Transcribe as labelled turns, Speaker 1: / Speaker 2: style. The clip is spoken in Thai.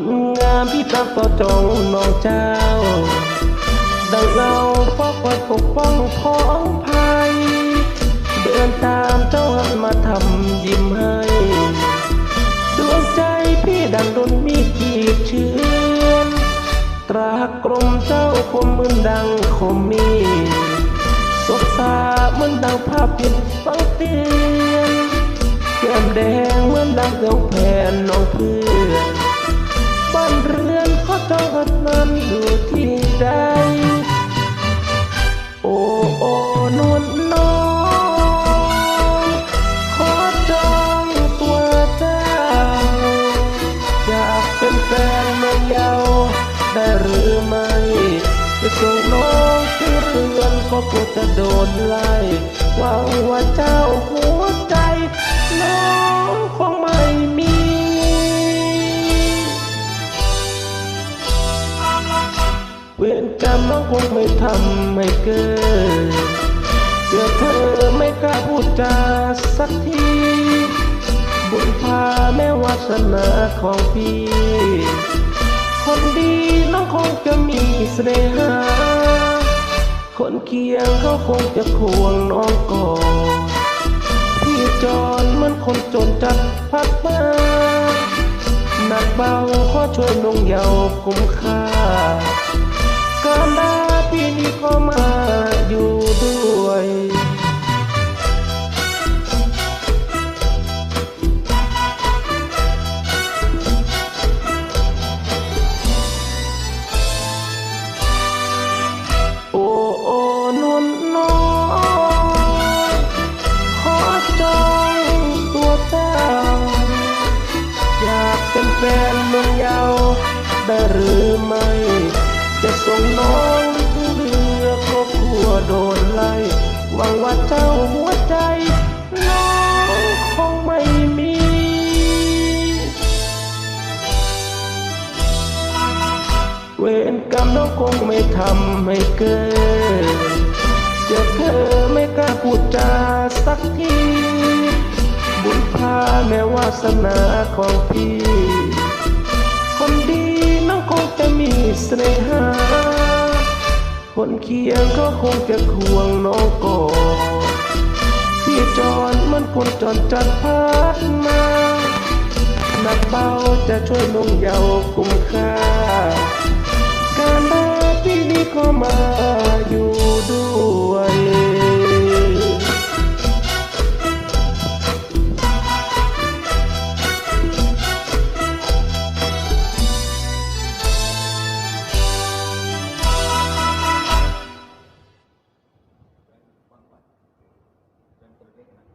Speaker 1: ลงามพี่ตามต่อจองน้องเจ้า ดังเราฟอกคอยปกป้องพ้องภัย เดินตามเจ้าหันมาทำยิ้มให้ ดวงใจพี่ดังโดนมีดขีดเชือนตรากรมเจ้าคมมือนดังคมมีดสบตาเหมือนดังภาพผิดฟังเตียนแก้มแดงเหมือนดังเกลแผ่นน้องเพื่อน ก็จะโดนไล่หวังว่าเจ้าหัวใจน้องคงไม่มีเวรกรรมน้องคงไม่ทำให้เกิดเจอเธอไม่กล้าพูดจาสักทีบุญพาแม่วาสนาของพี่ คนดีน้องคงจะมีเสน่หา คนเคียงเขาคงจะควงน้องก่อนพี่จอนมันคนจนจัดพัดมาหนักเบาขอช่วยนงเยาวคุ้มค่า การดาพี่นี้ก็มา ไม่จะส่งน้องถึงเรือครอบครัวโดนไล่หวังว่าเจ้าหัวใจน้องคงไม่มีเวรกรรมน้องคงไม่ทำให้เกิดเจอเธอไม่กล้าพูดจาสักทีบุญพาแม้วาสนาของพี่ คนดี เสน่หา คนเคียงก็คงจะควงน้องก่อนที่จอนมันคนจอนจัดพัดมาหนักเบาจะช่วยลงเยาวคุ้มค่า Thank you.